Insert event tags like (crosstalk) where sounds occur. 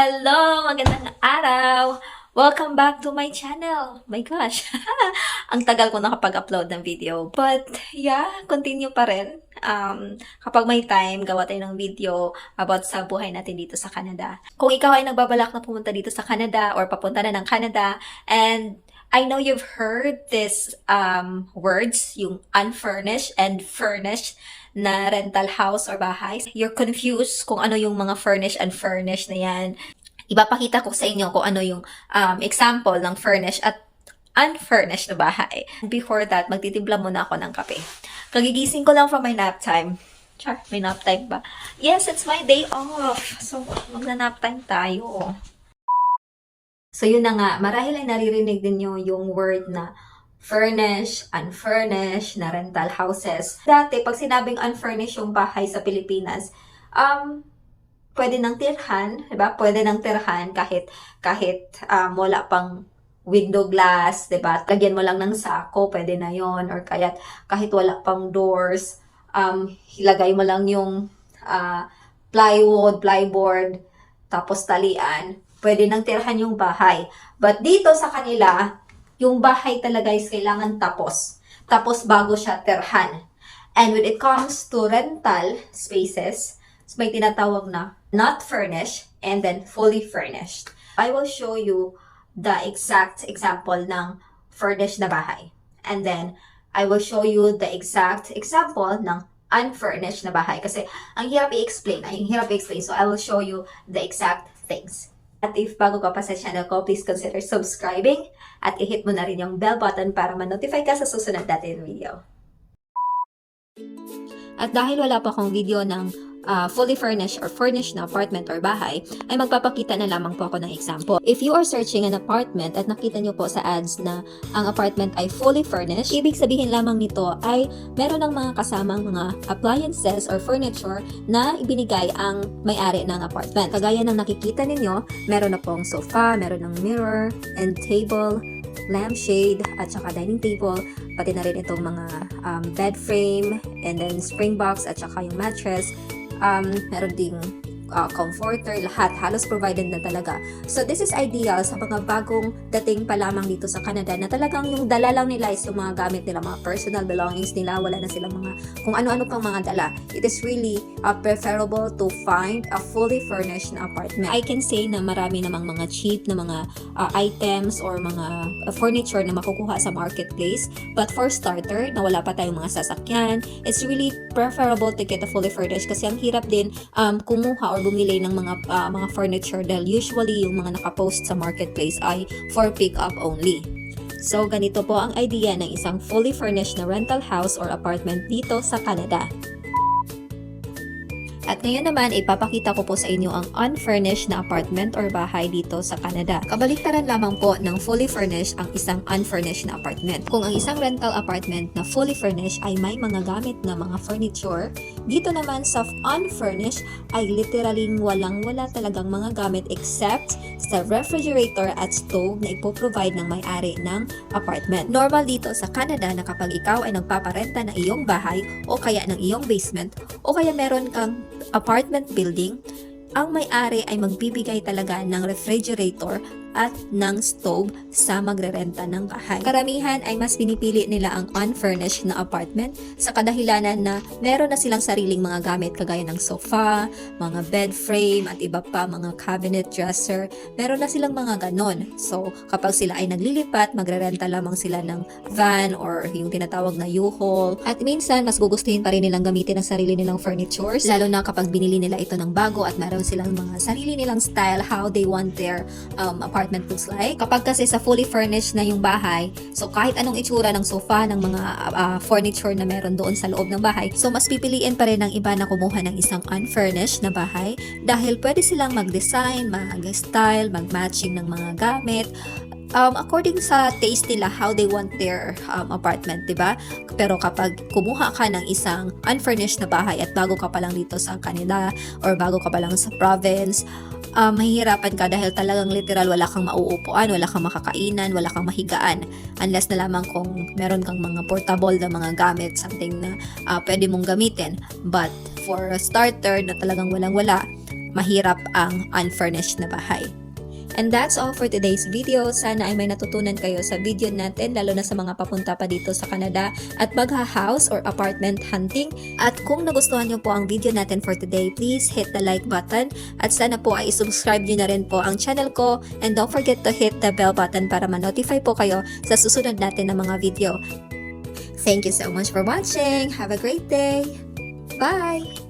Hello! Magandang araw! Welcome back to my channel! My gosh! (laughs) Ang tagal ko nakapag-upload ng video. But, yeah, continue pa rin. Um, kapag may time, gawa tayo ng video about sa buhay natin dito sa Canada. Kung ikaw ay nagbabalak na pumunta dito sa Canada or papunta na ng Canada, and I know you've heard this um, words, yung unfurnished and furnished na rental house or bahay. You're confused kung ano yung mga furnished and furnished na yan. Ipapakita ko sa inyo kung ano yung um, example ng furnished at unfurnished na bahay. Before that, magtitimpla muna ako ng kape. Kagigising ko lang from my nap time. Char, may nap time ba? Yes, it's my day off. So, magna-nap time tayo. So, yun na nga. Marahil ay naririnig din nyo yung word na furnished, unfurnished, na rental houses. Dati, pag sinabing unfurnished yung bahay sa Pilipinas, um, pwede nang tirhan, di ba? Pwede nang tirhan kahit, kahit um, wala pang window glass, di ba? Lagyan mo lang ng sako, pwede na yon Or kaya, kahit wala pang doors, um, ilagay mo lang yung ah, plywood, plyboard, tapos talian, pwede nang tirhan yung bahay. But dito sa kanila, yung bahay talaga is kailangan tapos. Tapos bago siya tirhan. And when it comes to rental spaces, may tinatawag na not furnished and then fully furnished. I will show you the exact example ng furnished na bahay. And then, I will show you the exact example ng unfurnished na bahay. Kasi, ang hirap i-explain. Ang hirap i-explain. So, I will show you the exact things. At if bago ka pa sa channel ko, please consider subscribing at i-hit mo na rin yung bell button para ma-notify ka sa susunod natin video. At dahil wala pa akong video ng ah, fully furnished or furnished na apartment or bahay, ay magpapakita na lamang po ako ng example. If you are searching an apartment at nakita nyo po sa ads na ang apartment ay fully furnished, ibig sabihin lamang nito ay meron ng mga kasamang mga appliances or furniture na ibinigay ang may-ari ng apartment. Kagaya ng nakikita ninyo, meron na pong sofa, meron ng mirror and table, lampshade, at saka dining table, pati na rin itong mga um, bed frame, and then spring box, at saka yung mattress. Um, meron ding uh, comforter, lahat, halos provided na talaga. So, this is ideal sa mga bagong dating pa lamang dito sa Canada na talagang yung dala lang nila is yung mga gamit nila, mga personal belongings nila, wala na silang mga, kung ano-ano pang mga dala. It is really uh, preferable to find a fully furnished apartment. I can say na marami namang mga cheap na mga uh, items or mga furniture na makukuha sa marketplace. But for starter, na wala pa tayong mga sasakyan, it's really preferable to get a fully furnished kasi ang hirap din um, kumuha or bumili ng mga ah, mga furniture dahil usually yung mga nakapost sa marketplace ay for pick up only. So ganito po ang idea ng isang fully furnished na rental house or apartment dito sa Canada. At ngayon naman, ipapakita ko po sa inyo ang unfurnished na apartment or bahay dito sa Canada. Kabaliktaran lamang po ng fully furnished ang isang unfurnished na apartment. Kung ang isang rental apartment na fully furnished ay may mga gamit na mga furniture, dito naman sa unfurnished ay literally walang-wala talagang mga gamit except sa refrigerator at stove na ipoprovide ng may-ari ng apartment. Normal dito sa Canada na kapag ikaw ay nagpaparenta ng iyong bahay o kaya ng iyong basement o kaya meron kang apartment building, ang may-ari ay magbibigay talaga ng refrigerator at ng stove sa magrerenta ng bahay. Karamihan ay mas pinipili nila ang unfurnished na apartment sa kadahilanan na meron na silang sariling mga gamit kagaya ng sofa, mga bed frame at iba pa mga cabinet dresser. Meron na silang mga ganon. So kapag sila ay naglilipat, magrerenta lamang sila ng van or yung tinatawag na U-Haul. At minsan, mas gugustuhin pa rin nilang gamitin ang sarili nilang furnitures, lalo na kapag binili nila ito ng bago at meron silang mga sarili nilang style, how they want their um, apartment looks like. Kapag kasi sa fully furnished na yung bahay, so kahit anong itsura ng sofa, ng mga ah, furniture na meron doon sa loob ng bahay, so mas pipiliin pa rin ng iba na kumuha ng isang unfurnished na bahay dahil pwede silang mag-design, mag-style, mag-matching ng mga gamit, um, according sa taste nila how they want their um, apartment, 'di ba? Pero kapag kumuha ka ng isang unfurnished na bahay at bago ka pa lang dito sa Canada or bago ka pa lang sa province, um, mahihirapan ka dahil talagang literal wala kang mauupuan, wala kang makakainan, wala kang mahigaan. Unless na lamang kung meron kang mga portable na mga gamit, something na uh, pwede mong gamitin. But for a starter na talagang walang-wala, mahirap ang unfurnished na bahay. And that's all for today's video. Sana ay may natutunan kayo sa video natin, lalo na sa mga papunta pa dito sa Canada at magha-house or apartment hunting. At kung nagustuhan nyo po ang video natin for today, please hit the like button at sana po ay subscribe nyo na rin po ang channel ko and don't forget to hit the bell button para ma-notify po kayo sa susunod natin na mga video. Thank you so much for watching. Have a great day. Bye!